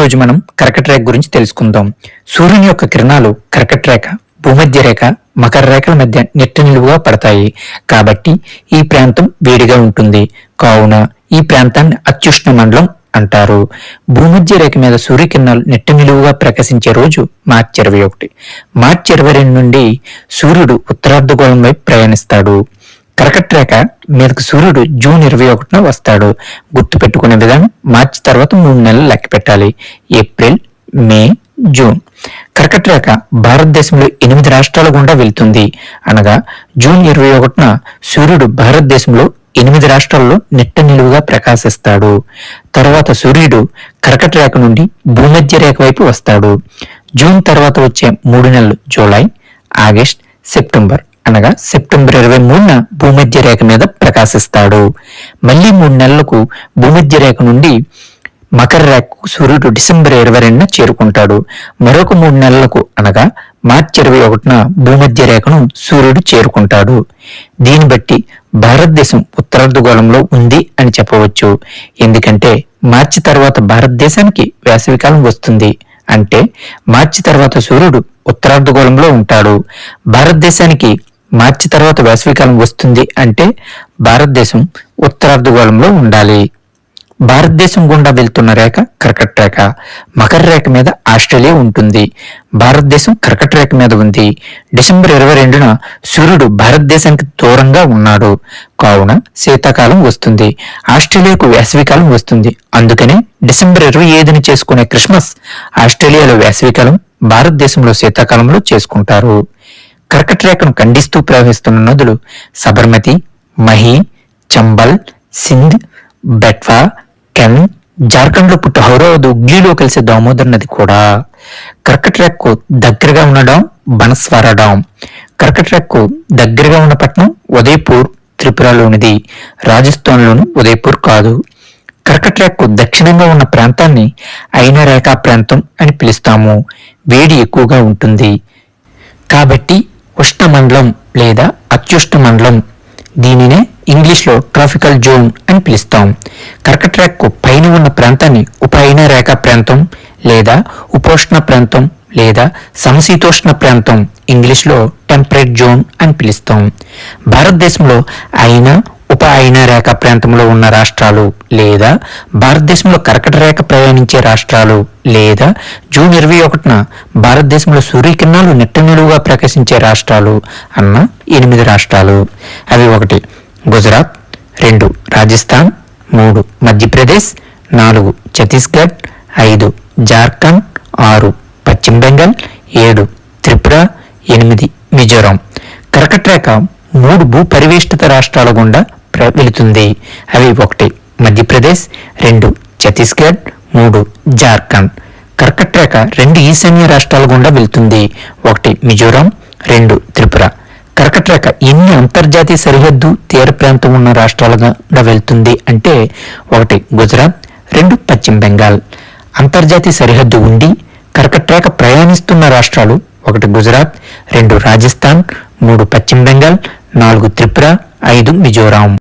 రోజు మనం కర్కట రేఖ గురించి తెలుసుకుందాం. సూర్యుని యొక్క కిరణాలు కర్కట రేఖ భూమధ్య రేఖ మకర రేఖల మధ్య నెట్టి నిలువుగా పడతాయి. కాబట్టి ఈ ప్రాంతం వేడిగా ఉంటుంది. కావున ఈ ప్రాంతాన్ని అత్యుష్ణ మండలం అంటారు. భూమధ్య రేఖ మీద సూర్యకిరణాలు నెట్టి నిలువుగా ప్రకాశించే రోజు మార్చి ఇరవై ఒకటి. మార్చి ఇరవై రెండు నుండి సూర్యుడు ఉత్తరార్ధగోళం వైపు ప్రయాణిస్తాడు. కర్కట రేఖ మీదకు సూర్యుడు జూన్ ఇరవై ఒకటిన వస్తాడు. గుర్తు పెట్టుకునే విధానం మార్చి తర్వాత మూడు నెలలు లెక్క పెట్టాలి. April May June. కర్కట రేఖ భారతదేశంలో ఎనిమిది రాష్ట్రాల గుండా వెళ్తుంది. అనగా జూన్ ఇరవై ఒకటిన సూర్యుడు భారతదేశంలో ఎనిమిది రాష్ట్రాల్లో నిట్ట నిలువుగా ప్రకాశిస్తాడు. తర్వాత సూర్యుడు కర్కట రేఖ నుండి భూమధ్య రేఖ వైపు వస్తాడు. జూన్ తర్వాత వచ్చే మూడు నెలలు జూలై ఆగస్ట్ సెప్టెంబర్. అనగా సెప్టెంబర్ ఇరవై మూడున భూమధ్య రేఖ మీద ప్రకాశిస్తాడు. మళ్ళీ మూడు నెలలకు భూమధ్య రేఖ నుండి మకర రేఖకు సూర్యుడు డిసెంబర్ ఇరవై రెండున చేరుకుంటాడు. మరొక మూడు నెలలకు అనగా మార్చి ఇరవై ఒకటిన భూమధ్య రేఖను సూర్యుడు చేరుకుంటాడు. దీన్ని బట్టి భారతదేశం ఉత్తరార్ధగోళంలో ఉంది అని చెప్పవచ్చు. ఎందుకంటే మార్చి తర్వాత భారతదేశానికి వేసవికాలం వస్తుంది. అంటే మార్చి తర్వాత సూర్యుడు ఉత్తరార్ధగోళంలో ఉంటాడు. భారతదేశానికి మార్చి తర్వాత వేసవికాలం వస్తుంది అంటే భారతదేశం ఉత్తరార్ధగోళంలో ఉండాలి. భారతదేశం గుండా వెళ్తున్న రేఖ కర్కట రేఖ. మకర రేఖ మీద ఆస్ట్రేలియా ఉంటుంది. భారతదేశం కర్కట రేఖ మీద ఉంది. డిసెంబర్ ఇరవై రెండున సూర్యుడు భారతదేశానికి దూరంగా ఉన్నాడు. కావున శీతాకాలం వస్తుంది. ఆస్ట్రేలియాకు వేసవికాలం వస్తుంది. అందుకనే డిసెంబర్ ఇరవై ఐదుని చేసుకునే క్రిస్మస్ ఆస్ట్రేలియాలో వేసవికాలం భారతదేశంలో శీతాకాలంలో చేసుకుంటారు. కర్కట రేఖను ఖండిస్తూ ప్రవహిస్తున్న నదులు సబర్మతి మహి చంబల్ సింధ్ బెట్వా కెన్ జార్ఖండ్లో పుట్టు హౌరావద్ ఉగ్లీలో కలిసే దామోదర్ నది కూడా. కర్కట రేఖకు దగ్గరగా ఉన్న డాం బనస్వార డాం. కర్కట రేఖకు దగ్గరగా ఉన్న పట్టణం ఉదయపూర్ త్రిపురలోనిది. రాజస్థాన్లోని ఉదయపూర్ కాదు. కర్కట రేఖకు దక్షిణంగా ఉన్న ప్రాంతాన్ని అయిన రేఖా ప్రాంతం అని పిలుస్తాము. వేడి ఎక్కువగా ఉంటుంది. కాబట్టి ఉష్ణమండలం లేదా అత్యుష్ణ మండలం దీనినే ఇంగ్లీష్లో ట్రాఫికల్ జోన్ అని పిలుస్తాం. కర్కట్రాక్కు పైన ఉన్న ప్రాంతాన్ని ఉపైన రేఖా ప్రాంతం లేదా ఉపోష్ణ ప్రాంతం లేదా సమశీతోష్ణ ప్రాంతం ఇంగ్లీష్లో టెంపరేట్ జోన్ అని పిలుస్తాం. భారతదేశంలో అయినా ఆయన రేఖ ప్రాంతంలో ఉన్న రాష్ట్రాలు లేదా భారతదేశంలో కర్కట రేఖ ప్రయాణించే రాష్ట్రాలు లేదా జూన్ ఇరవై ఒకటిన భారతదేశంలో సూర్యకిరణాలు నిట్ట నిలువుగా ప్రకాశించే రాష్ట్రాలు అన్న ఎనిమిది రాష్ట్రాలు. అవి ఒకటి గుజరాత్ రెండు రాజస్థాన్ మూడు మధ్యప్రదేశ్ నాలుగు ఛత్తీస్గఢ్ ఐదు జార్ఖండ్ ఆరు పశ్చిమ బెంగాల్ ఏడు త్రిపుర ఎనిమిది మిజోరాం. కర్కట రేఖ మూడు భూ పరివేష్టిత రాష్ట్రాల గుండా వెళుతుంది అవి ఒకటి మధ్యప్రదేశ్ రెండు ఛత్తీస్గఢ్ మూడు జార్ఖండ్. కర్కట్ రేఖ రెండు ఈశాన్య రాష్ట్రాల గుండా వెళ్తుంది. ఒకటి మిజోరాం రెండు త్రిపుర. కర్కట్ రేఖ ఎన్ని అంతర్జాతీయ సరిహద్దు తీర ప్రాంతం ఉన్న రాష్ట్రాల గుండా వెళ్తుంది అంటే ఒకటి గుజరాత్ రెండు పశ్చిమ బెంగాల్. అంతర్జాతీయ సరిహద్దు ఉండి కర్కట్ రేఖ ప్రయాణిస్తున్న రాష్ట్రాలు ఒకటి గుజరాత్ రెండు రాజస్థాన్ మూడు పశ్చిమ బెంగాల్ నాలుగు త్రిపుర ఐదు మిజోరాం.